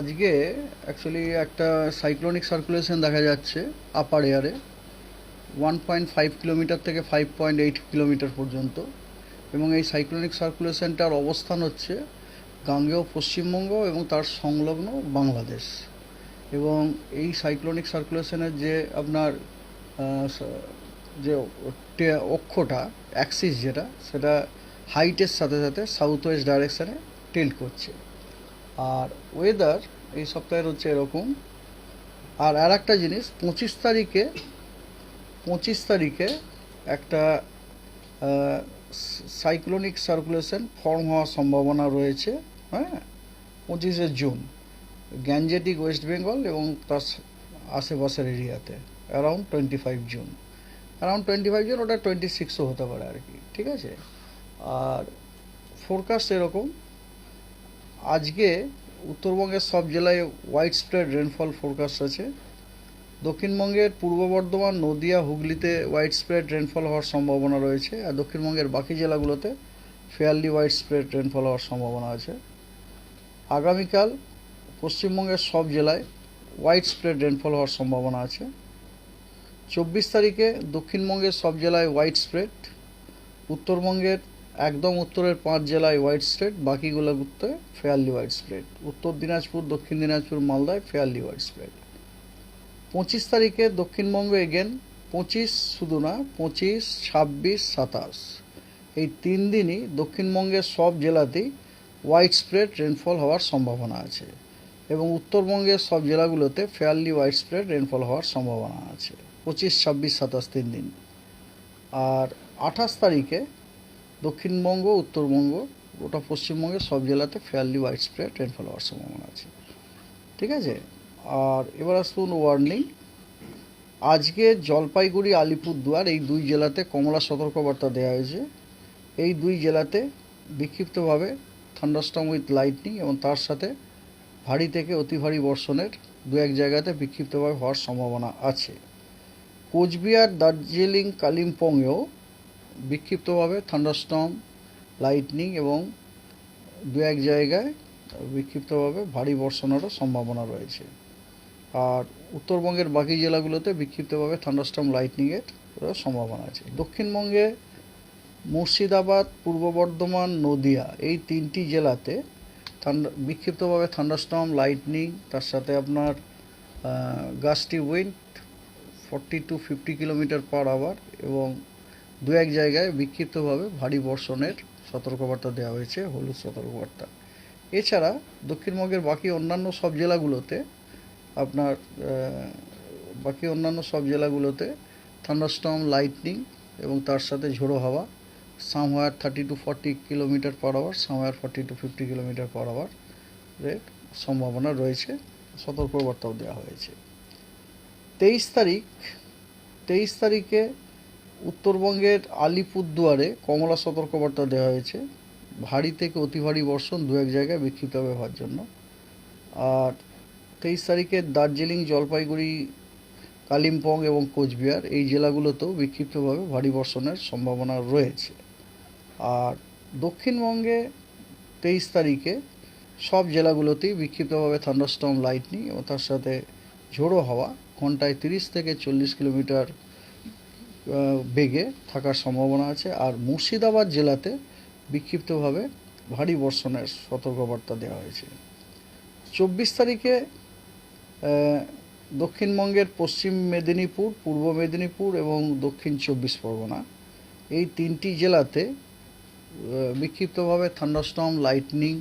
আজকে অ্যাকচুয়ালি একটা cyclonic circulation দেখা যাচ্ছে আপার এয়ারে ওয়ান পয়েন্ট ফাইভ কিলোমিটার থেকে ফাইভ পয়েন্ট এইট কিলোমিটার পর্যন্ত। এবং এই সাইক্লোনিক সার্কুলেশনটার অবস্থান হচ্ছে গাঙ্গেয় পশ্চিমবঙ্গ এবং তার সংলগ্ন বাংলাদেশ। এবং এই সাইক্লোনিক সার্কুলেশনের যে আপনার যে অক্ষটা অ্যাক্সিস যেটা, সেটা হাইটের সাথে সাথে সাউথ ওয়েস্ট ডাইরেকশানে টিল্ট করছে। আর ওয়েদার এই সপ্তাহের হচ্ছে এরকম। আর আর একটা জিনিস, পঁচিশ তারিখে পঁচিশ তারিখে একটা সাইক্লোনিক সার্কুলেশন ফর্ম হওয়ার সম্ভাবনা রয়েছে হ্যাঁ? পঁচিশে জুন। গ্যাঞ্জেটিক ওয়েস্ট বেঙ্গল এবং তার আশেপাশের এরিয়াতে around twenty five June. Around twenty five June, ওটা টোয়েন্টি সিক্সও হতে পারে আর কি, ঠিক আছে? আর ফোরকাস্ট এরকম আজকে উত্তরবঙ্গের সব জেলায় হোয়াইট স্প্রেড রেনফল ফোরকাস্ট আছে। দক্ষিণবঙ্গের পূর্ব বর্ধমান, নদিয়া, হুগলিতে হোয়াইট স্প্রেড রেনফল হওয়ার সম্ভাবনা রয়েছে আর দক্ষিণবঙ্গের বাকি জেলাগুলোতে ফেয়ারলি হোয়াইট স্প্রেড রেনফল হওয়ার সম্ভাবনা আছে। আগামীকাল পশ্চিমবঙ্গের সব জেলায় হোয়াইট স্প্রেড রেনফল হওয়ার সম্ভাবনা আছে। চব্বিশ তারিখে দক্ষিণবঙ্গের সব জেলায় হোয়াইট স্প্রেড উত্তরবঙ্গের একদম উত্তরের পাঁচ জেলায় হোয়াইট স্প্রেড বাকিগুলোতে fairly widespread Uttar Dinajpur, দক্ষিণ দিনাজপুর, মালদায় ফেয়ারলি হোয়াইট স্প্রেড পঁচিশ তারিখে দক্ষিণবঙ্গে এগেন পঁচিশ শুধু না, পঁচিশ, ছাব্বিশ, সাতাশ। এই তিন দিনই দক্ষিণবঙ্গের সব জেলাতেই হোয়াইট স্প্রেড রেনফল হওয়ার সম্ভাবনা আছে এবং উত্তরবঙ্গের সব জেলাগুলোতে ফেয়ারলি হোয়াইট স্প্রেড রেনফল হওয়ার সম্ভাবনা আছে। পঁচিশ, ছাব্বিশ, সাতাশ তিন দিন। আর আঠাশ তারিখে দক্ষিণবঙ্গ, উত্তরবঙ্গ, গোটা পশ্চিমবঙ্গের সব জেলাতে ফেয়ারলি হোয়াইট স্প্রেড রেনফল হওয়ার সম্ভাবনা আছে। ঠিক আছে? আর এবার আসুন ওয়ার্নিং আজকে জলপাইগুড়ি, আলিপুরদুয়ার এই দুই জেলাতে কমলা সতর্কবার্তা দেওয়া হয়েছে। এই দুই জেলাতে বিক্ষিপ্তভাবে থান্ডারস্টর্ম উইথ লাইটনিং এবং তার সাথে ভারী থেকে অতি ভারী বর্ষণের দু এক জায়গাতে বিক্ষিপ্তভাবে হওয়ার সম্ভাবনা আছে। কোচবিহার, দার্জিলিং, কালিম্পংয়েও বিক্ষিপ্তভাবে থান্ডারস্টর্ম লাইটনিং এবং দু এক জায়গায় বিক্ষিপ্তভাবে ভারী বর্ষণেরও সম্ভাবনা রয়েছে। আর উত্তরবঙ্গের বাকি জেলাগুলোতে বিক্ষিপ্তভাবে থান্ডারস্টর্ম লাইটনিংয়ের সম্ভাবনা আছে। দক্ষিণবঙ্গে মুর্শিদাবাদ, পূর্ব বর্ধমান, নদিয়া এই তিনটি জেলাতে থান্ডা বিক্ষিপ্তভাবে থান্ডারস্টর্ম লাইটনিং তার সাথে আপনার গাছটি wind forty to fifty kilometre per hour এবং দু এক জায়গায় বিক্ষিপ্তভাবে ভারী বর্ষণের সতর্কবার্তা দেওয়া হয়েছে, হলুদ সতর্কবার্তা। এছাড়া দক্ষিণবঙ্গের বাকি অন্যান্য সব জেলাগুলোতে আপনার বাকি অন্যান্য সব জেলাগুলোতে থান্ডারস্টর্ম লাইটনিং এবং তার সাথে ঝোড়ো হাওয়া somewhere thirty to forty kilometre per hour somewhere forty to fifty kilometre per hour সম্ভাবনা রয়েছে, সতর্কবার্তাও দেওয়া হয়েছে। তেইশ তারিখ, তেইশ তারিখে উত্তরবঙ্গের আলিপুরদুয়ারে কমলা সতর্কবার্তা দেওয়া হয়েছে। ভারী থেকে অতি ভারী বর্ষণ দু এক জায়গায় বিক্ষিপ্তভাবে হওয়ার জন্য। আর তেইশ তারিখে দার্জিলিং, জলপাইগুড়ি, কালিম্পং এবং কোচবিহার এই জেলাগুলোতেও বিক্ষিপ্তভাবে ভারী বর্ষণের সম্ভাবনা রয়েছে। আর দক্ষিণবঙ্গে তেইশ তারিখে সব জেলাগুলোতেই বিক্ষিপ্তভাবে থান্ডারস্টর্ম, লাইটনিং এবং তার সাথে ঝোড়ো হাওয়া, ঘন্টায় তিরিশ থেকে চল্লিশ কিলোমিটার বেগে থাকার সম্ভাবনা আছে। আর মুর্শিদাবাদ জেলাতে বিক্ষিপ্তভাবে ভারী বর্ষণের সতর্কবার্তা দেওয়া হয়েছে। চব্বিশ তারিখে দক্ষিণবঙ্গের পশ্চিম মেদিনীপুর, পূর্ব মেদিনীপুর এবং দক্ষিণ চব্বিশ পরগনা এই তিনটি জেলাতে বিক্ষিপ্তভাবে থান্ডারস্টর্ম, লাইটনিং,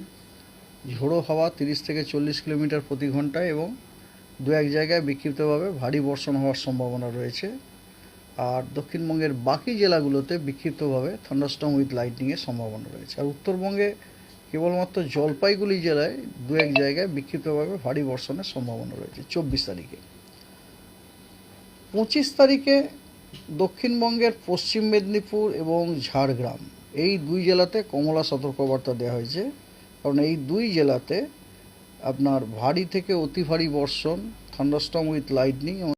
ঝোড়ো হাওয়া তিরিশ থেকে চল্লিশ কিলোমিটার প্রতি ঘন্টায় এবং দু এক জায়গায় বিক্ষিপ্তভাবে ভারী বর্ষণ হওয়ার সম্ভাবনা রয়েছে। আর দক্ষিণবঙ্গের বাকি জেলাগুলোতে বিক্ষিপ্তভাবে থান্ডারস্টর্ম উইথ লাইটনিংয়ের সম্ভাবনা রয়েছে। আর উত্তরবঙ্গে কেবলমাত্র জলপাইগুড়ি জেলায় দু এক জায়গায় বিক্ষিপ্তভাবে ভারী বর্ষণের সম্ভাবনা রয়েছে, চব্বিশ তারিখে। পঁচিশ তারিখে দক্ষিণবঙ্গের পশ্চিম মেদিনীপুর এবং ঝাড়গ্রাম, এই দুই জেলাতে কমলা সতর্কবার্তা দেওয়া হয়েছে। কারণ এই দুই জেলাতে আপনার ভারী থেকে অতি ভারী বর্ষণ থান্ডারস্টর্ম উইথ লাইটনিং